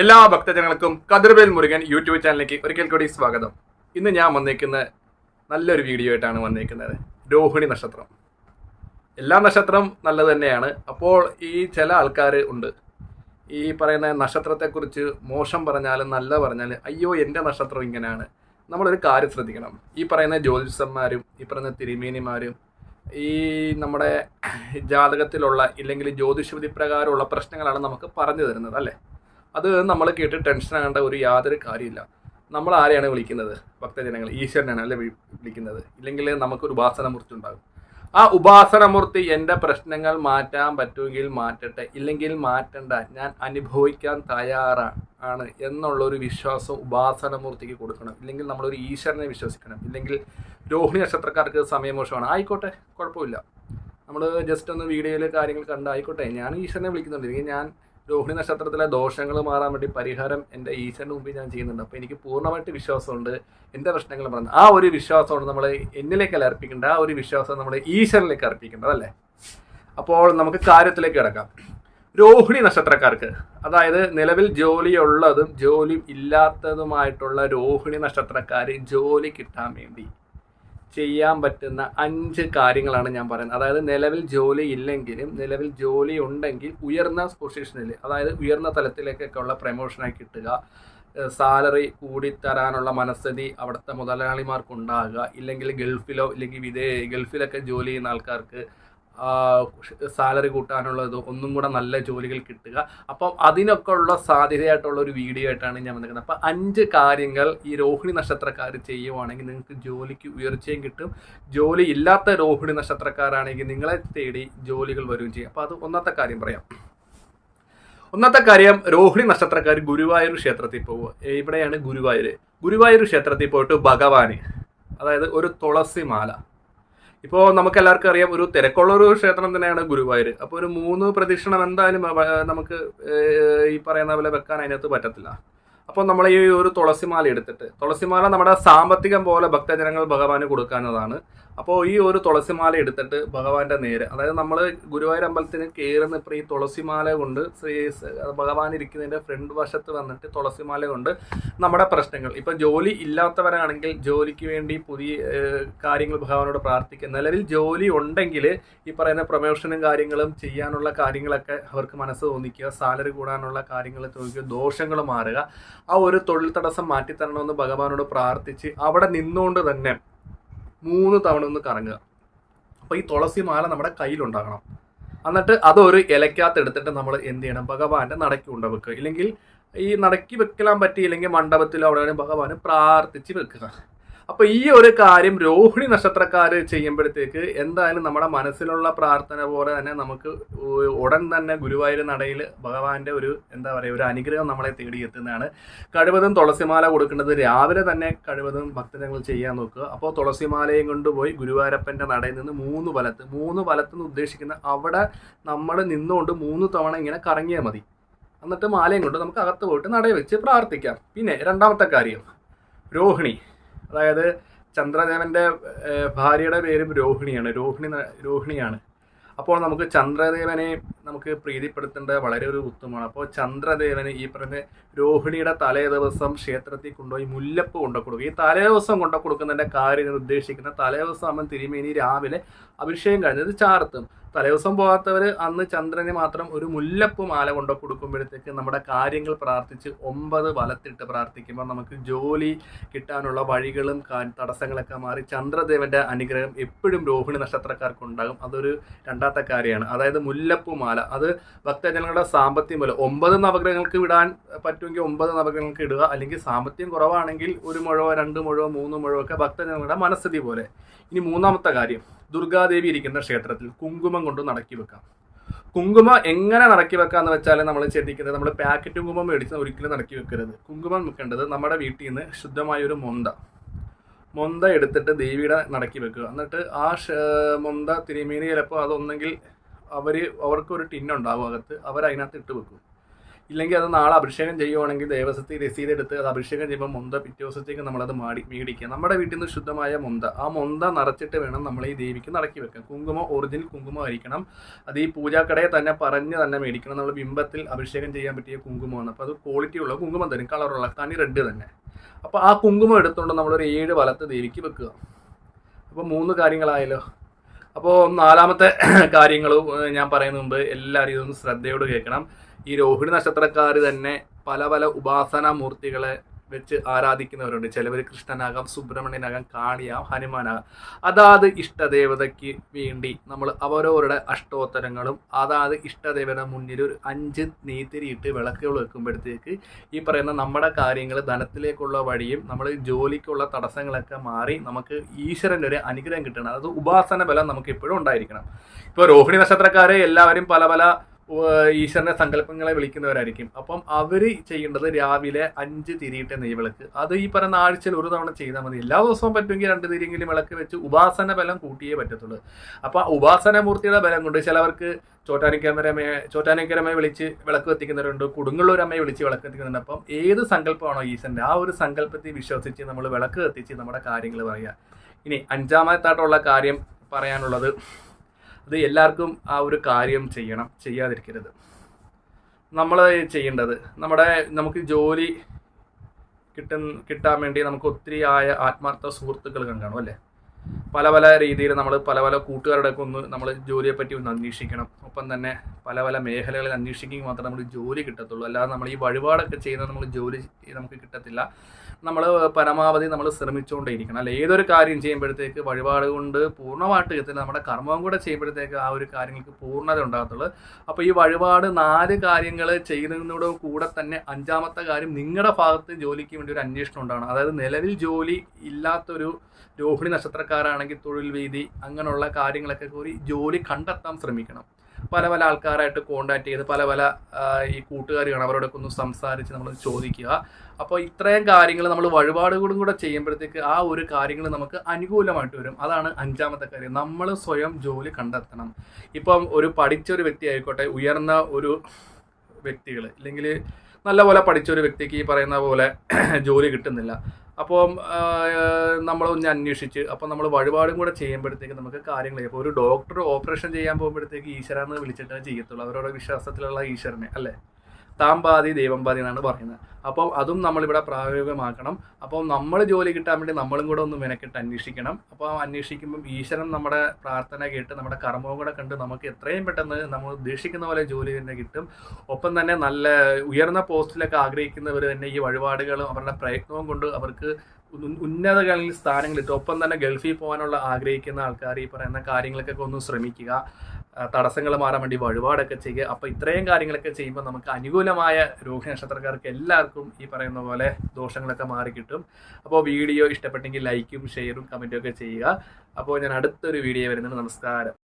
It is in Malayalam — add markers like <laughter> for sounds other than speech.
എല്ലാ ഭക്തജനങ്ങൾക്കും കതിർവേൽ മുരുകൻ യൂട്യൂബ് ചാനലിലേക്ക് ഒരിക്കൽ കൂടി സ്വാഗതം. ഇന്ന് ഞാൻ വന്നേക്കുന്ന നല്ലൊരു വീഡിയോ ആയിട്ടാണ് വന്നേക്കുന്നത്. രോഹിണി നക്ഷത്രം. എല്ലാ നക്ഷത്രം നല്ലത് തന്നെയാണ്. അപ്പോൾ ഈ ചില ആൾക്കാർ ഉണ്ട്. ഈ പറയുന്ന നക്ഷത്രത്തെക്കുറിച്ച് മോശം പറഞ്ഞാലും നല്ല പറഞ്ഞാലും അയ്യോ എന്റെ നക്ഷത്രം ഇങ്ങനെയാണ് നമ്മളൊരു കാര്യം ശ്രദ്ധിക്കണം. ഈ പറയുന്ന ജ്യോതിഷന്മാരും ഈ പറയുന്ന തിരുമേനിമാരും ഈ നമ്മുടെ ജാതകത്തിലുള്ള ഇല്ലെങ്കിൽ ജ്യോതിഷവിധി പ്രകാരമുള്ള പ്രശ്നങ്ങളാണ് നമുക്ക് പറഞ്ഞു തരുന്നത് അല്ലേ? അത് നമ്മൾ കേട്ട് ടെൻഷൻ ആകേണ്ട ഒരു യാതൊരു കാര്യമില്ല. നമ്മൾ ആരെയാണ് വിളിക്കുന്നത്? ഭക്തജനങ്ങൾ ഈശ്വരനാണ് അല്ലെ വിളിക്കുന്നത്? ഇല്ലെങ്കിൽ നമുക്കൊരു ഉപാസനമൂർത്തി ഉണ്ടാകും. ആ ഉപാസനമൂർത്തി എന്റെ പ്രശ്നങ്ങൾ മാറ്റാൻ പറ്റുമെങ്കിൽ മാറ്റട്ടെ. ഇല്ലെങ്കിൽ മാറ്റണ്ട. ഞാൻ അനുഭവിക്കാൻ തയ്യാറാണ് എന്നുള്ളൊരു വിശ്വാസം ഉപാസനമൂർത്തിക്ക് കൊടുക്കണം. ഇല്ലെങ്കിൽ നമ്മളൊരു ഈശ്വരനെ വിശ്വസിക്കണം. ഇല്ലെങ്കിൽ രോഹിണി നക്ഷത്രക്കാർക്ക് സമയമോഷമാണ് ആയിക്കോട്ടെ കുഴപ്പമില്ല. നമ്മൾ ജസ്റ്റ് ഒന്ന് വീഡിയോയിൽ കാര്യങ്ങൾ കണ്ട് ആയിക്കോട്ടെ. ഞാൻ ഈശ്വരനെ വിളിക്കുന്നുണ്ട്. ഇല്ലെങ്കിൽ ഞാൻ രോഹിണി നക്ഷത്രത്തിലെ ദോഷങ്ങൾ മാറാൻ വേണ്ടി പരിഹാരം എന്റെ ഈശ്വരന്റെ മുമ്പിൽ ഞാൻ ചെയ്യുന്നുണ്ട്. അപ്പോൾ എനിക്ക് പൂർണമായിട്ട് വിശ്വാസമുണ്ട്. എന്റെ പ്രശ്നങ്ങൾ പറഞ്ഞു ആ ഒരു വിശ്വാസമാണ് നമ്മൾ എന്നിലേക്ക് അല്ല അർപ്പിക്കേണ്ട ആ ഒരു വിശ്വാസം നമ്മൾ ഈശ്വരനിലേക്ക് അർപ്പിക്കേണ്ടത് അല്ലേ? അപ്പോൾ നമുക്ക് കാര്യത്തിലേക്ക് കിടക്കാം. രോഹിണി നക്ഷത്രക്കാർക്ക് അതായത് നിലവിൽ ജോലിയുള്ളതും ജോലി ഇല്ലാത്തതുമായിട്ടുള്ള രോഹിണി നക്ഷത്രക്കാർ ജോലി കിട്ടാൻ വേണ്ടി ചെയ്യാൻ പറ്റുന്ന അഞ്ച് കാര്യങ്ങളാണ് ഞാൻ പറയുന്നത്. അതായത് നിലവിൽ ജോലി ഇല്ലെങ്കിലും നിലവിൽ ജോലി ഉണ്ടെങ്കിൽ ഉയർന്ന പൊസിഷനിൽ അതായത് ഉയർന്ന തലത്തിലേക്കൊക്കെ ഉള്ള പ്രമോഷനായി കിട്ടുക സാലറി കൂടിത്തരാനുള്ള മനസ്ഥിതി അവിടുത്തെ മുതലാളിമാർക്ക് ഉണ്ടാകുക ഇല്ലെങ്കിൽ ഗൾഫിലോ ഇല്ലെങ്കിൽ വിദേ ഗൾഫിലൊക്കെ ജോലി ചെയ്യുന്ന ആൾക്കാർക്ക് സാലറി കൂട്ടാനുള്ള ഇതോ ഒന്നും കൂടെ നല്ല ജോലികൾ കിട്ടുക. അപ്പം അതിനൊക്കെ ഉള്ള സാധ്യതയായിട്ടുള്ള ഒരു വീഡിയോ ആയിട്ടാണ് ഞാൻ വന്നിരിക്കുന്നത്. അപ്പം അഞ്ച് കാര്യങ്ങൾ ഈ രോഹിണി നക്ഷത്രക്കാർ ചെയ്യുവാണെങ്കിൽ നിങ്ങൾക്ക് ജോലിക്ക് ഉയർച്ചയും കിട്ടും. ജോലി ഇല്ലാത്ത രോഹിണി നക്ഷത്രക്കാരാണെങ്കിൽ നിങ്ങളെ തേടി ജോലികൾ വരികയും ചെയ്യും. അപ്പോൾ അത് ഒന്നാമത്തെ കാര്യം പറയാം. ഒന്നാമത്തെ കാര്യം രോഹിണി നക്ഷത്രക്കാർ ഗുരുവായൂർ ക്ഷേത്രത്തിൽ പോകുക ഇവിടെയാണ് ഗുരുവായൂർ? ഗുരുവായൂർ ക്ഷേത്രത്തിൽ പോയിട്ട് ഭഗവാന് അതായത് ഒരു തുളസി മാല ഇപ്പോൾ നമുക്ക് എല്ലാവർക്കും അറിയാം ഒരു തിരക്കുള്ള ഒരു ക്ഷേത്രം തന്നെയാണ് ഗുരുവായൂർ അപ്പോൾ ഒരു മൂന്ന് പ്രദക്ഷിണം എന്തായാലും നമുക്ക് ഈ പറയുന്ന പോലെ വെക്കാൻ അതിനകത്ത് പറ്റത്തില്ല. അപ്പോൾ നമ്മൾ ഈ ഒരു തുളസിമാല എടുത്തിട്ട് തുളസിമാല നമ്മുടെ സാമ്പത്തികം പോലെ ഭക്തജനങ്ങൾ ഭഗവാന് കൊടുക്കാവുന്നതാണ് അപ്പോൾ ഈ ഒരു തുളസിമാല എടുത്തിട്ട് ഭഗവാന്റെ നേരെ അതായത് നമ്മൾ ഗുരുവായൂർ അമ്പലത്തിന് കയറുന്ന ഇപ്പോൾ ഈ തുളസിമാല കൊണ്ട് ശ്രീ ഭഗവാൻ ഇരിക്കുന്നതിന്റെ ഫ്രണ്ട് വശത്ത് വന്നിട്ട് തുളസിമാല കൊണ്ട് നമ്മുടെ പ്രശ്നങ്ങൾ ഇപ്പം ജോലി ഇല്ലാത്തവരാണെങ്കിൽ ജോലിക്ക് വേണ്ടി പുതിയ കാര്യങ്ങൾ ഭഗവാനോട് പ്രാർത്ഥിക്കുക. നിലവിൽ ജോലി ഉണ്ടെങ്കിൽ ഈ പറയുന്ന പ്രൊമോഷനും കാര്യങ്ങളും ചെയ്യാനുള്ള കാര്യങ്ങളൊക്കെ അവർക്ക് മനസ്സ് തോന്നിക്കുക സാലറി കൂടാനുള്ള കാര്യങ്ങൾ തോന്നിക്കുക ദോഷങ്ങൾ മാറുക. ആ ഒരു തൊഴിൽ തടസ്സം മാറ്റിത്തരണമെന്ന് ഭഗവാനോട് പ്രാർത്ഥിച്ച് അവിടെ നിന്നുകൊണ്ട് തന്നെ മൂന്ന് തവണ ഒന്ന് കറങ്ങുക. അപ്പോൾ ഈ തുളസി മാല നമ്മുടെ കയ്യിലുണ്ടാകണം. എന്നിട്ട് അതൊരു ഇലക്കകത്ത് എടുത്തിട്ട് നമ്മൾ എന്ത് ചെയ്യണം? ഭഗവാന്റെ നടക്കി കൊണ്ട വെക്കുക. ഇല്ലെങ്കിൽ ഈ നടക്കി വെക്കാൻ പറ്റിയില്ലെങ്കിൽ മണ്ഡപത്തിൽ അവിടെ ഭഗവാന് പ്രാർത്ഥിച്ച് വെക്കുക. അപ്പൊ ഈ ഒരു കാര്യം രോഹിണി നക്ഷത്രക്കാർ ചെയ്യുമ്പോഴത്തേക്ക് എന്തായാലും നമ്മുടെ മനസ്സിലുള്ള പ്രാർത്ഥന പോലെ തന്നെ നമുക്ക് ഉടൻ തന്നെ ഗുരുവായൂർ നടയിൽ ഭഗവാന്റെ ഒരു എന്താ പറയുക ഒരു അനുഗ്രഹം നമ്മളെ തേടി എത്തുന്നതാണ്. കഴിവതും തുളസിമാല കൊടുക്കേണ്ടത് രാവിലെ തന്നെ കഴിവതും ഭക്തജനങ്ങൾ ചെയ്യാൻ നോക്കുക. അപ്പോൾ തുളസിമാലയും കൊണ്ടുപോയി ഗുരുവായൂരപ്പന്റെ നടയിൽ നിന്ന് മൂന്ന് വലത്ത് മൂന്ന് വലത്ത് നിന്ന് ഉദ്ദേശിക്കുന്ന അവിടെ നമ്മൾ നിന്നുകൊണ്ട് മൂന്ന് തവണ ഇങ്ങനെ കറങ്ങിയാൽ മതി. എന്നിട്ട് മാലയും കൊണ്ട് നമുക്ക് അകത്ത് പോയിട്ട് നടയിൽ വെച്ച് പ്രാർത്ഥിക്കാം. പിന്നെ രണ്ടാമത്തെ കാര്യം രോഹിണി. അതായത് ചന്ദ്രദേവന്റെ ഭാര്യയുടെ പേരും രോഹിണിയാണ്. രോഹിണി രോഹിണിയാണ്. അപ്പോൾ നമുക്ക് ചന്ദ്രദേവനെ നമുക്ക് പ്രീതിപ്പെടുത്തേണ്ടത് വളരെ ഒരു ഉത്തമമാണ്. അപ്പോൾ ചന്ദ്രദേവന് ഈ പറഞ്ഞ രോഹിണിയുടെ തലേ ദിവസം ക്ഷേത്രത്തിൽ കൊണ്ടുപോയി മുല്ലപ്പ് കൊണ്ടു കൊടുക്കും ഈ തലേ ദിവസം കൊണ്ടു കൊടുക്കുന്നതിന്റെ കാര്യം ഉദ്ദേശിക്കുന്ന തലേ ദിവസം ആകുമ്പോൾ തിരുമേനി രാവിലെ അഭിഷേകം കഴിഞ്ഞത് ചാർത്തും. തലേ ദിവസം പോകാത്തവർ അന്ന് ചന്ദ്രന് മാത്രം ഒരു മുല്ലപ്പ് മാല കൊണ്ടു കൊടുക്കുമ്പോഴത്തേക്ക് നമ്മുടെ കാര്യങ്ങൾ പ്രാർത്ഥിച്ച് ഒമ്പത് വലത്തിട്ട് പ്രാർത്ഥിക്കുമ്പോൾ നമുക്ക് ജോലി കിട്ടാനുള്ള വഴികളും തടസ്സങ്ങളൊക്കെ മാറി ചന്ദ്രദേവന്റെ അനുഗ്രഹം എപ്പോഴും രോഹിണി നക്ഷത്രക്കാർക്ക് ഉണ്ടാകും അതൊരു രണ്ടാമത്തെ കാര്യമാണ്. അതായത് മുല്ലപ്പ് മാല. അത് ഭക്തജനങ്ങളുടെ സാമ്പത്തിക മൂലം ഒമ്പത് നവഗ്രഹങ്ങൾക്ക് വിടാൻ പറ്റുമെങ്കിൽ ഒമ്പത് നവഗ്രഹങ്ങൾക്ക് ഇടുക. അല്ലെങ്കിൽ സാമ്പത്തികം കുറവാണെങ്കിൽ ഒരു മുഴവോ രണ്ട് മുഴവോ മൂന്ന് മുഴവോ ഒക്കെ ഭക്തജനങ്ങളുടെ മനസ്ഥിതി പോലെ. ഇനി മൂന്നാമത്തെ കാര്യം. ദുർഗാദേവി ഇരിക്കുന്ന ക്ഷേത്രത്തിൽ കുങ്കുമം കൊണ്ട് നടക്കി വെക്കാം. കുങ്കുമം എങ്ങനെ നടക്കി വെക്കാന്ന് വെച്ചാൽ നമ്മൾ ചിന്തിക്കുന്നത് നമ്മൾ പാക്കറ്റ് കുങ്കുമം മേടിച്ച് ഒരിക്കലും നടക്കി വെക്കരുത്. കുങ്കുമം വെക്കേണ്ടത് നമ്മുടെ വീട്ടിൽ നിന്ന് ശുദ്ധമായ ഒരു മൊന്ത. മൊന്ത എടുത്തിട്ട് ദേവിയുടെ നടക്കി വെക്കുക. എന്നിട്ട് ആ മൊന്ത തിരുമേനി ചിലപ്പോൾ അതൊന്നെങ്കിൽ അവർ അവർക്കൊരു ടിന്നുണ്ടാവും അകത്ത്. അവരതിനകത്ത് ഇട്ട് വെക്കും. ഇല്ലെങ്കിൽ അത് നാളെ അഭിഷേകം ചെയ്യുവാണെങ്കിൽ ദേവസ്വത്തിൽ രസീത് എടുത്ത് അത് അഭിഷേകം ചെയ്യുമ്പോൾ മുന്ത പിറ്റേ ദിവസത്തേക്ക് നമ്മളത് മാടി മേടിക്കുക. നമ്മുടെ വീട്ടിൽ നിന്ന് ശുദ്ധമായ മുന്ത. ആ മുന്ത നിറച്ചിട്ട് വേണം നമ്മൾ ഈ ദേവിക്ക് നടക്കി വെക്കാൻ. കുങ്കുമം ഒറിജിനൽ കുങ്കുമം ആയിരിക്കണം. അത് ഈ പൂജാക്കടയെ തന്നെ പറഞ്ഞ് തന്നെ മേടിക്കണം നമ്മൾ ബിംബത്തിൽ അഭിഷേകം ചെയ്യാൻ പറ്റിയ കുങ്കുമമാണ്. അപ്പോൾ അത് ക്വാളിറ്റി ഉള്ള കുങ്കുമം തരും. കളറുള്ള തനി റെഡ് തന്നെ. അപ്പോൾ ആ കുങ്കുമം എടുത്തുകൊണ്ട് നമ്മളൊരു ഏഴ് വലത്ത് ദേവിക്ക് വെക്കുക. അപ്പോൾ മൂന്ന് കാര്യങ്ങളായല്ലോ. അപ്പോൾ നാലാമത്തെ <clears throat> കാര്യങ്ങളും ഞാൻ പറയുന്ന മുമ്പ് എല്ലാവരും ഇതൊന്ന് ശ്രദ്ധയോട് കേൾക്കണം. ഈ രോഹിണി നക്ഷത്രക്കാർ തന്നെ പല പല ഉപാസനാ മൂർത്തികളെ വെച്ച് ആരാധിക്കുന്നവരുണ്ട്. ചിലവർ കൃഷ്ണനാകാം സുബ്രഹ്മണ്യനാകാം കാണിയാം ഹനുമാനാകാം. അതാത് ഇഷ്ടദേവതയ്ക്ക് വേണ്ടി നമ്മൾ അവരവരുടെ അഷ്ടോത്തരങ്ങളും അതാത് ഇഷ്ടദേവത മുന്നിൽ ഒരു അഞ്ച് നീത്തിരിയിട്ട് വിളക്കുകൾ വെക്കുമ്പോഴത്തേക്ക് ഈ പറയുന്ന നമ്മുടെ കാര്യങ്ങൾ ധനത്തിലേക്കുള്ള വഴിയും നമ്മൾ ജോലിക്കുള്ള തടസ്സങ്ങളൊക്കെ മാറി നമുക്ക് ഈശ്വരന്റെ ഒരു അനുഗ്രഹം കിട്ടണം. അതായത് ഉപാസന ബലം നമുക്ക് എപ്പോഴും ഉണ്ടായിരിക്കണം. ഇപ്പോൾ രോഹിണി നക്ഷത്രക്കാരെ എല്ലാവരും പല പല ഏഹ് ഈശ്വരന്റെ സങ്കല്പങ്ങളെ വിളിക്കുന്നവരായിരിക്കും. അപ്പം അവർ ചെയ്യേണ്ടത് രാവിലെ അഞ്ച് തിരിയിട്ട നെയ്വിളക്ക്. അത് ഈ പറയുന്ന ആഴ്ചയിൽ ഒരു തവണ ചെയ്താൽ മതി. എല്ലാ ദിവസവും പറ്റുമെങ്കിൽ രണ്ട് തിരിയെങ്കിലും വിളക്ക് വെച്ച് ഉപാസന ബലം കൂട്ടിയേ പറ്റത്തുള്ളൂ. അപ്പോൾ ഉപാസന മൂർത്തിയുടെ ബലം കൊണ്ട് ചിലവർക്ക് ചോറ്റാനിക്കരമയെ ചോറ്റാനിക്കരമയെ വിളിച്ച് വിളക്ക് കത്തിക്കുന്നവരുണ്ട്. കൊടുങ്ങല്ലൂരമ്മയെ വിളിച്ച് വിളക്ക് കത്തിക്കുന്നുണ്ട് അപ്പം ഏത് സങ്കല്പമാണോ ഈശ്വരന്റെ ആ ഒരു സങ്കല്പത്തിൽ വിശ്വസിച്ച് നമ്മൾ വിളക്ക് കത്തിച്ച് നമ്മുടെ കാര്യങ്ങൾ പറയുക. ഇനി അഞ്ചാമത്തായിട്ടുള്ള കാര്യം പറയാനുള്ളത് അത് എല്ലാവർക്കും ആ ഒരു കാര്യം ചെയ്യണം ചെയ്യാതിരിക്കരുത്. നമ്മൾ ചെയ്യേണ്ടത് നമ്മുടെ നമുക്ക് ജോലി കിട്ടുന്ന കിട്ടാൻ വേണ്ടി നമുക്ക് ഒത്തിരി ആയ ആത്മാർത്ഥ സുഹൃത്തുക്കൾ കാണും അല്ലേ? പല പല രീതിയിൽ നമ്മൾ പല പല കൂട്ടുകാരുടെ ഒക്കെ ഒന്ന് നമ്മൾ ജോലിയെ പറ്റി ഒന്ന് അന്വേഷിക്കണം. ഒപ്പം തന്നെ പല പല മേഖലകളിൽ അന്വേഷിക്കുമെങ്കിൽ മാത്രമേ നമ്മൾ ജോലി കിട്ടത്തുള്ളൂ. അല്ലാതെ നമ്മൾ ഈ വഴിപാടൊക്കെ ചെയ്യുന്നത് നമ്മൾ ജോലി നമുക്ക് കിട്ടത്തില്ല. നമ്മൾ പരമാവധി നമ്മൾ ശ്രമിച്ചുകൊണ്ടേയിരിക്കണം. അല്ല ഏതൊരു കാര്യം ചെയ്യുമ്പോഴത്തേക്ക് വഴിപാട് കൊണ്ട് പൂർണമായിട്ട് എത്തില്ല നമ്മുടെ കർമ്മം കൂടെ ചെയ്യുമ്പോഴത്തേക്ക് ആ ഒരു കാര്യങ്ങൾക്ക് പൂർണത ഉണ്ടാകത്തുള്ളൂ. അപ്പോൾ ഈ വഴിപാട് നാല് കാര്യങ്ങൾ ചെയ്യുന്നതിനോട് കൂടെ തന്നെ അഞ്ചാമത്തെ കാര്യം നിങ്ങളുടെ ഭാഗത്ത് ജോലിക്ക് വേണ്ടി ഒരു അന്വേഷണം ഉണ്ടാകണം. അതായത് നിലവിൽ ജോലി ഇല്ലാത്തൊരു രോഹിണി നക്ഷത്രക്കാരാണെങ്കിൽ തൊഴിൽ വീതി അങ്ങനെയുള്ള കാര്യങ്ങളൊക്കെ കൂടി ജോലി കണ്ടെത്താൻ ശ്രമിക്കണം. പല പല ആൾക്കാരായിട്ട് കോണ്ടാക്ട് ചെയ്ത് പല പല ഈ കൂട്ടുകാരികൾ അവരോടൊക്കെ ഒന്ന് സംസാരിച്ച് നമ്മൾ ചോദിക്കുക. അപ്പോൾ ഇത്രയും കാര്യങ്ങൾ നമ്മൾ വഴിപാടുകളും കൂടെ ചെയ്യുമ്പോഴത്തേക്ക് ആ ഒരു കാര്യങ്ങൾ നമുക്ക് അനുകൂലമായിട്ട് വരും. അതാണ് അഞ്ചാമത്തെ കാര്യം. നമ്മൾ സ്വയം ജോലി കണ്ടെത്തണം. ഇപ്പം ഒരു പഠിച്ച ഒരു വ്യക്തി ആയിക്കോട്ടെ ഉയർന്ന ഒരു വ്യക്തികൾ ഇല്ലെങ്കിൽ നല്ലപോലെ പഠിച്ച ഒരു വ്യക്തിക്ക് ഈ പറയുന്ന പോലെ <clears throat> ജോലി കിട്ടുന്നില്ല. അപ്പം നമ്മളൊന്ന് അന്വേഷിച്ച് അപ്പം നമ്മൾ വഴിപാടും കൂടെ ചെയ്യുമ്പോഴത്തേക്ക് നമുക്ക് കാര്യങ്ങൾ ഇപ്പോൾ ഒരു ഡോക്ടർ ഓപ്പറേഷൻ ചെയ്യാൻ പോകുമ്പോഴത്തേക്ക് ഈശ്വരാന്ന് വിളിച്ചിട്ടേ ചെയ്യത്തുള്ളൂ. അവരുടെ വിശ്വാസത്തിലുള്ള ഈശ്വരനെ അല്ലേ? താൻ പാതി ദൈവം പാതി എന്നാണ് പറയുന്നത്. അപ്പം അതും നമ്മളിവിടെ പ്രായോഗികമാക്കണം. അപ്പം നമ്മൾ ജോലി കിട്ടാൻ വേണ്ടി നമ്മളും കൂടെ ഒന്ന് മെനക്കെട്ട് അന്വേഷിക്കണം. അപ്പോൾ അന്വേഷിക്കുമ്പം ഈശ്വരൻ നമ്മുടെ പ്രാർത്ഥന കേട്ട് നമ്മുടെ കർമ്മവും കൂടെ കണ്ട് നമുക്ക് എത്രയും പെട്ടെന്ന് നമ്മൾ ഉദ്ദേശിക്കുന്ന പോലെ ജോലി തന്നെ കിട്ടും. ഒപ്പം തന്നെ നല്ല ഉയർന്ന പോസ്റ്റിലൊക്കെ ആഗ്രഹിക്കുന്നവർ തന്നെ ഈ വഴിപാടുകളും അവരുടെ പ്രയത്നവും കൊണ്ട് അവർക്ക് ഉന്നതകളിൽ സ്ഥാനങ്ങളിൽ ഒപ്പം തന്നെ ഗൾഫിൽ പോകാനുള്ള ആഗ്രഹിക്കുന്ന ആൾക്കാർ ഈ പറയുന്ന കാര്യങ്ങൾക്കൊക്കെ ഒന്ന് ശ്രമിക്കുക. തടസ്സങ്ങൾ മാറാൻ വേണ്ടി വഴിപാടൊക്കെ ചെയ്യുക. അപ്പോൾ ഇത്രയും കാര്യങ്ങളൊക്കെ ചെയ്യുമ്പോൾ നമുക്ക് അനുകൂലമായ രോഹിണി നക്ഷത്രക്കാർക്ക് എല്ലാവർക്കും ഈ പറയുന്ന പോലെ ദോഷങ്ങളൊക്കെ മാറി കിട്ടും. അപ്പോൾ വീഡിയോ ഇഷ്ടപ്പെട്ടെങ്കിൽ ലൈക്കും ഷെയറും കമന്റും ഒക്കെ ചെയ്യുക. അപ്പോൾ ഞാൻ അടുത്തൊരു വീഡിയോ വരുന്നുണ്ട് നമസ്കാരം.